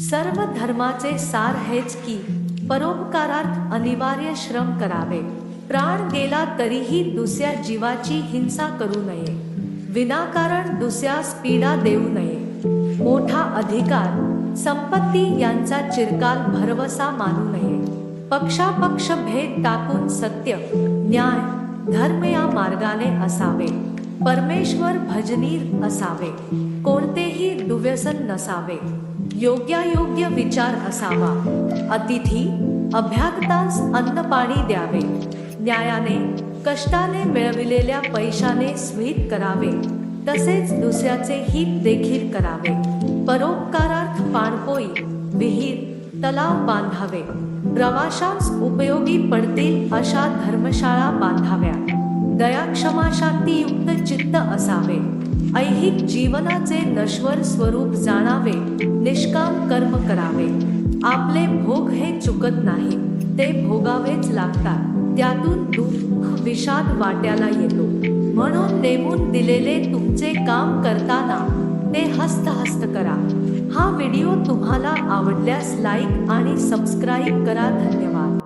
सर्व धर्माचे सार हेच की परोपकारार्थ अनिवार्य श्रम करावे. प्राण गेला तरीही दुसऱ्या जीवाची हिंसा करू नये. विनाकारण दुसऱ्यास पीडा देऊ नये. मोठा अधिकार संपत्ती यांचा चिरकाल भरवसा मानू नये. पक्षापक्ष भेद टाकून सत्य न्याय धर्म या मार्गाने असावे. परमेश्वर भजनीर असावे. कोणतेही दुव्यसन नसावे. योग्यायोग्य विचार असावा. अतिथी अभ्यागतास अन्न पाणी द्यावे. न्यायाने कष्टाने मिळविलेल्या पैशाने स्मित करावे. तसेच दुसऱ्याचे हित देखील करावे. परोपकारार्थ पाणपोई विहीर तलाव बांधावे. प्रवाशांस उपयोगी पडतील अशा धर्मशाळा बांधाव्या. दया चित्त असावे. ऐहिक जीवनाचे नश्वर स्वरूप जाणावे. निष्काम कर्म करावे? आपले भोग हे चुकत नाही ते भोगावेच लागतात. त्यातून दुःख विषाद वाट्याला येतो. म्हणून नेमून दिलेले तुमचे काम करताना ते हस्त हस्त करा. हा व्हिडिओ तुम्हाला आवडल्यास लाईक आणि सबस्क्राईब करा. धन्यवाद.